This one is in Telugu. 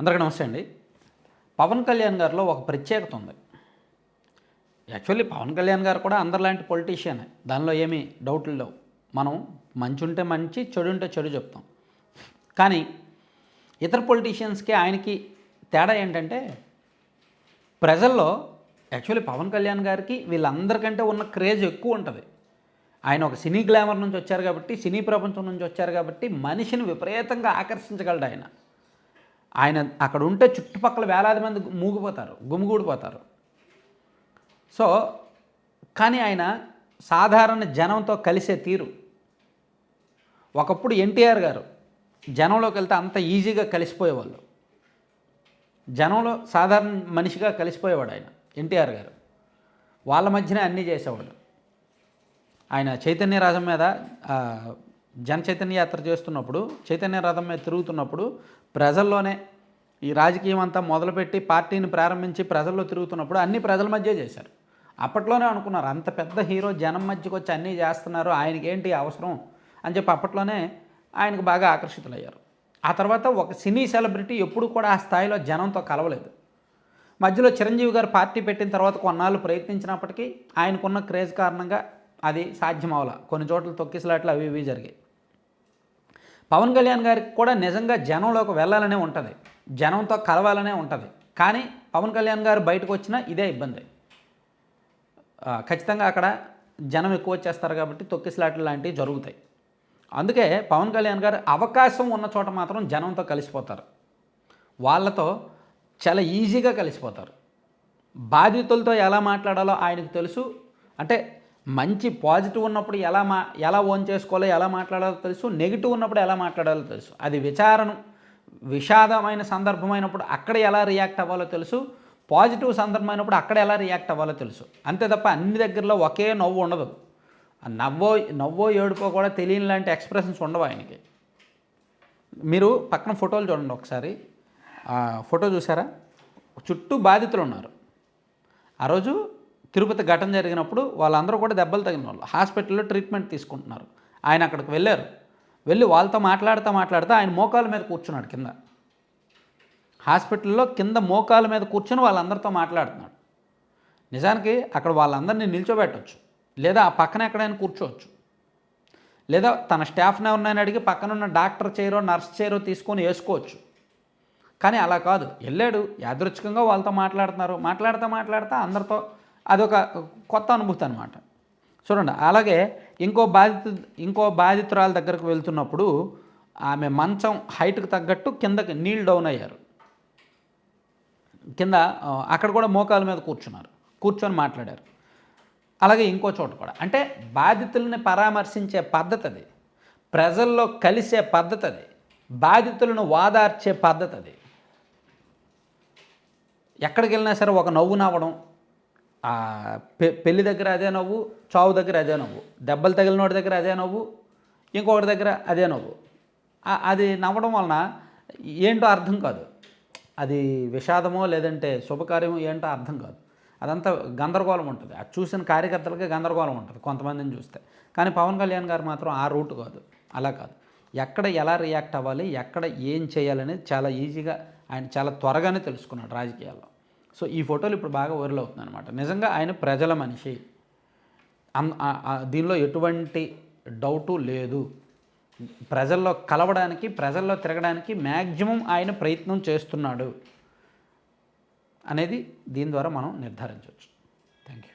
అందరికీ నమస్తే అండి. పవన్ కళ్యాణ్ గారిలో ఒక ప్రత్యేకత ఉంది. యాక్చువల్లీ పవన్ కళ్యాణ్ గారు కూడా అందరిలాంటి పొలిటీషియన్ దానిలో ఏమీ డౌట్లు లేవు. మనం మంచి ఉంటే మంచి చెడు ఉంటే చెడు చెప్తాం. కానీ ఇతర పొలిటీషియన్స్కి ఆయనకి తేడా ఏంటంటే ప్రజల్లో యాక్చువల్లీ పవన్ కళ్యాణ్ గారికి వీళ్ళందరికంటే ఉన్న క్రేజ్ ఎక్కువ ఉంటుంది. ఆయన ఒక సినీ గ్లామర్ నుంచి వచ్చారు కాబట్టి సినీ ప్రపంచం నుంచి వచ్చారు కాబట్టి మనిషిని విపరీతంగా ఆకర్షించగలడు ఆయన. ఆయన అక్కడ ఉంటే చుట్టుపక్కల వేలాది మంది మూగిపోతారు గుమిగూడిపోతారు. సో కానీ ఆయన సాధారణ జనంతో కలిసే తీరు. ఒకప్పుడు ఎన్టీఆర్ గారు జనంలోకి వెళ్తే అంత ఈజీగా కలిసిపోయేవాళ్ళు. జనంలో సాధారణ మనిషిగా కలిసిపోయేవాడు ఆయన ఎన్టీఆర్ గారు. వాళ్ళ మధ్యనే అన్నీ చేసేవాడు. ఆయన చైతన్య రథం మీద జన చైతన్య యాత్ర చేస్తున్నప్పుడు చైతన్య రథం మీద తిరుగుతున్నప్పుడు ప్రజల్లోనే ఈ రాజకీయం అంతా మొదలుపెట్టి పార్టీని ప్రారంభించి ప్రజల్లో తిరుగుతున్నప్పుడు అన్ని ప్రజల మధ్య చేశారు. అప్పట్లోనే అనుకున్నారు అంత పెద్ద హీరో జనం మధ్యకి వచ్చి అన్నీ చేస్తున్నారు ఆయనకి ఏంటి అవసరం అని చెప్పి అప్పట్లోనే ఆయనకు బాగా ఆకర్షితులయ్యారు. ఆ తర్వాత ఒక సినీ సెలబ్రిటీ ఎప్పుడు కూడా ఆ స్థాయిలో జనంతో కలవలేదు. మధ్యలో చిరంజీవి గారు పార్టీ పెట్టిన తర్వాత కొన్నాళ్ళు ప్రయత్నించినప్పటికీ ఆయనకున్న క్రేజ్ కారణంగా అది సాధ్యం కొన్ని చోట్ల తొక్కిసలాట్లు అవి ఇవి జరిగాయి. పవన్ కళ్యాణ్ గారికి కూడా నిజంగా జనంలోకి వెళ్ళాలనే ఉంటుంది. జనంతో కలవాలనే ఉంటుంది. కానీ పవన్ కళ్యాణ్ గారు బయటకు వచ్చినా ఇదే ఇబ్బంది. ఖచ్చితంగా అక్కడ జనం ఎక్కువ వచ్చేస్తారు కాబట్టి తొక్కిసలాట్లు లాంటివి జరుగుతాయి. అందుకే పవన్ కళ్యాణ్ గారు అవకాశం ఉన్న చోట మాత్రం జనంతో కలిసిపోతారు. వాళ్ళతో చాలా ఈజీగా కలిసిపోతారు. బాధితులతో ఎలా మాట్లాడాలో ఆయనకు తెలుసు. అంటే మంచి పాజిటివ్ ఉన్నప్పుడు ఎలా మా ఎలా ఓన్ చేసుకోవాలో ఎలా మాట్లాడాలో తెలుసు. నెగిటివ్ ఉన్నప్పుడు ఎలా మాట్లాడాలో తెలుసు. అది విచారణ విషాదమైన సందర్భమైనప్పుడు అక్కడ ఎలా రియాక్ట్ అవ్వాలో తెలుసు. పాజిటివ్ సందర్భమైనప్పుడు అక్కడ ఎలా రియాక్ట్ అవ్వాలో తెలుసు. అంతే తప్ప అన్ని దగ్గరలో ఒకే నవ్వు ఉండదు. నవ్వో నవ్వో ఏడుపో కూడా తెలియని లాంటి ఎక్స్ప్రెషన్స్ ఉండవు ఆయనకి. మీరు పక్కన ఫోటోలు చూడండి ఒకసారి. ఫోటో చూసారా? చుట్టూ బాధితులు ఉన్నారు. ఆ రోజు తిరుపతి ఘటన జరిగినప్పుడు వాళ్ళందరూ కూడా దెబ్బలు తగిన వాళ్ళు. హాస్పిటల్లో ట్రీట్మెంట్ తీసుకుంటున్నారు. ఆయన అక్కడికి వెళ్ళారు. వెళ్ళి వాళ్ళతో మాట్లాడుతూ మాట్లాడుతూ ఆయన మోకాల మీద కూర్చున్నాడు కింద. హాస్పిటల్లో కింద మోకాల మీద కూర్చొని వాళ్ళందరితో మాట్లాడుతున్నాడు. నిజానికి అక్కడ వాళ్ళందరినీ నిల్చోబెట్టవచ్చు లేదా ఆ పక్కన ఎక్కడైనా కూర్చోవచ్చు. లేదా తన స్టాఫ్ని ఎవరినైనా అడిగి పక్కనున్న డాక్టర్ చైరో నర్స్ చైరో తీసుకొని వేసుకోవచ్చు. కానీ అలా కాదు. వెళ్ళాడు. యాదృచ్ఛికంగా వాళ్ళతో మాట్లాడుతున్నారు. మాట్లాడుతూ మాట్లాడుతూ అందరితో అదొక కొత్త అనుభూతి అనమాట చూడండి అలాగే ఇంకో బాధితు ఇంకో బాధితురాల దగ్గరకు వెళ్తున్నప్పుడు ఆమె మంచం హైట్కి తగ్గట్టు కిందకి నీళ్ళు డౌన్ అయ్యారు. కింద అక్కడ కూడా మోకాల మీద కూర్చున్నారు. కూర్చొని మాట్లాడారు. అలాగే ఇంకో చోట కూడా. అంటే బాధితుల్ని పరామర్శించే పద్ధతి అది. ప్రజల్లో కలిసే పద్ధతి అది. బాధితులను వాదార్చే పద్ధతి అది. ఎక్కడికి వెళ్ళినా సరే ఒక నవ్వు నవ్వడం పెళ్ళి దగ్గర అదే నవ్వు చావు దగ్గర అదే నవ్వు దెబ్బలు తగిలినోడి దగ్గర అదే నవ్వు ఇంకొకటి దగ్గర అదే నవ్వు. అది నవ్వడం వలన ఏంటో అర్థం కాదు. అది విషాదమో లేదంటే శుభకార్యమో ఏంటో అర్థం కాదు. అదంతా గందరగోళం ఉంటుంది. అది చూసిన కార్యకర్తలకే గందరగోళం ఉంటుంది కొంతమందిని చూస్తే. కానీ పవన్ కళ్యాణ్ గారు మాత్రం ఆ రూట్ కాదు. అలా కాదు. ఎక్కడ ఎలా రియాక్ట్ అవ్వాలి ఎక్కడ ఏం చేయాలనేది చాలా ఈజీగా ఆయన చాలా త్వరగానే తెలుసుకున్నాడు రాజకీయాల్లో. సో ఈ ఫోటోలు ఇప్పుడు బాగా వైరల్ అవుతుంది అనమాట నిజంగా ఆయన ప్రజల మనిషి. దీనిలో ఎటువంటి డౌటు లేదు. ప్రజల్లో కలవడానికి ప్రజల్లో తిరగడానికి మ్యాక్సిమం ఆయన ప్రయత్నం చేస్తున్నాడు. అనేది దీని ద్వారా మనం నిర్ధారించవచ్చు. Thank you